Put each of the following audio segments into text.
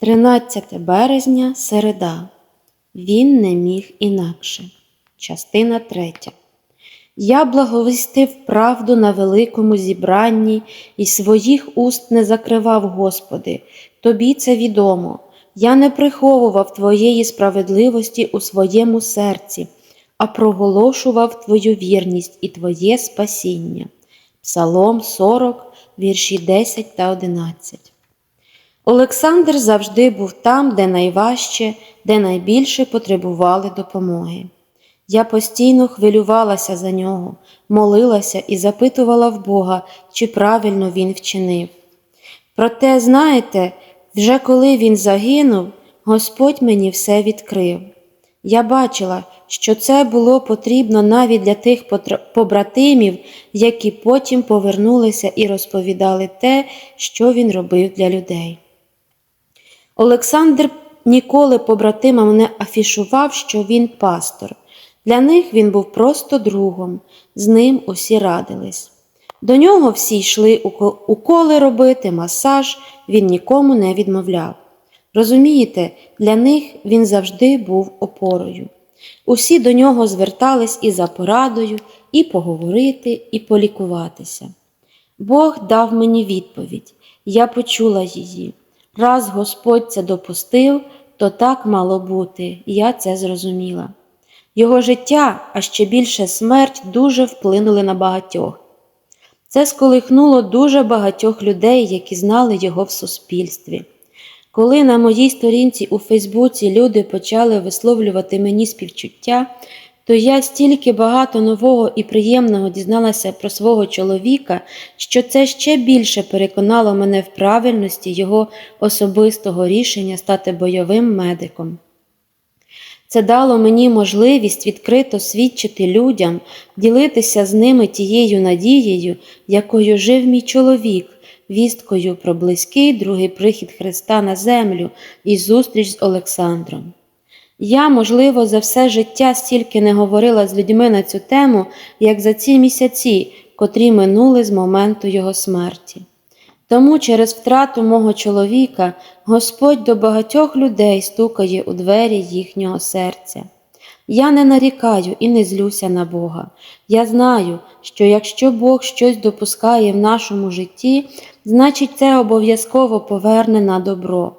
13 березня середа. Він не міг інакше. Частина 3. Я благовістив правду на великому зібранні і своїх уст не закривав, Господи, тобі це відомо. Я не приховував Твоєї справедливості у своєму серці, а проголошував Твою вірність і Твоє спасіння. Псалом 40, вірші 10 та 11. Олександр завжди був там, де найважче, де найбільше потребували допомоги. Я постійно хвилювалася за нього, молилася і запитувала в Бога, чи правильно він вчинив. Проте, знаєте, вже коли він загинув, Господь мені все відкрив. Я бачила, що це було потрібно навіть для тих побратимів, які потім повернулися і розповідали те, що він робив для людей. Олександр ніколи побратимам не афішував, що він пастор. Для них він був просто другом, з ним усі радились. До нього всі йшли уколи робити, масаж, він нікому не відмовляв. Розумієте, для них він завжди був опорою. Усі до нього звертались і за порадою, і поговорити, і полікуватися. Бог дав мені відповідь, я почула її. Раз Господь це допустив, то так мало бути, я це зрозуміла. Його життя, а ще більше смерть, дуже вплинули на багатьох. Це сколихнуло дуже багатьох людей, які знали його в суспільстві. Коли на моїй сторінці у Фейсбуці люди почали висловлювати мені співчуття, то я стільки багато нового і приємного дізналася про свого чоловіка, що це ще більше переконало мене в правильності його особистого рішення стати бойовим медиком. Це дало мені можливість відкрито свідчити людям, ділитися з ними тією надією, якою жив мій чоловік, вісткою про близький другий прихід Христа на землю і зустріч з Олександром. Я, можливо, за все життя стільки не говорила з людьми на цю тему, як за ці місяці, котрі минули з моменту його смерті. Тому через втрату мого чоловіка Господь до багатьох людей стукає у двері їхнього серця. Я не нарікаю і не злюся на Бога. Я знаю, що якщо Бог щось допускає в нашому житті, значить це обов'язково поверне на добро.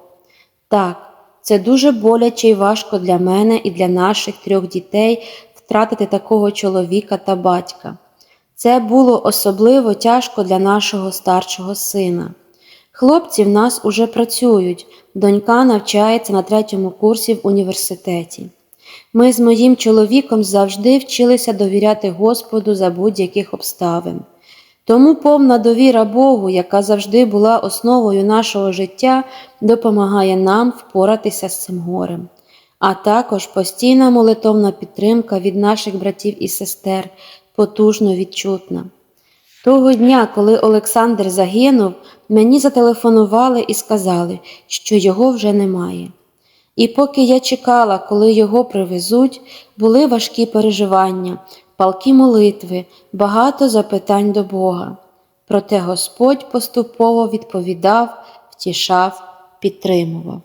Так, це дуже боляче і важко для мене і для наших трьох дітей втратити такого чоловіка та батька. Це було особливо тяжко для нашого старшого сина. Хлопці в нас уже працюють, донька навчається на третьому курсі в університеті. Ми з моїм чоловіком завжди вчилися довіряти Господу за будь-яких обставин. Тому повна довіра Богу, яка завжди була основою нашого життя, допомагає нам впоратися з цим горем, а також постійна молитовна підтримка від наших братів і сестер, потужно відчутна. Того дня, коли Олександр загинув, мені зателефонували і сказали, що його вже немає. І поки я чекала, коли його привезуть, були важкі переживання, палкі молитви, багато запитань до Бога. Проте Господь поступово відповідав, втішав, підтримував.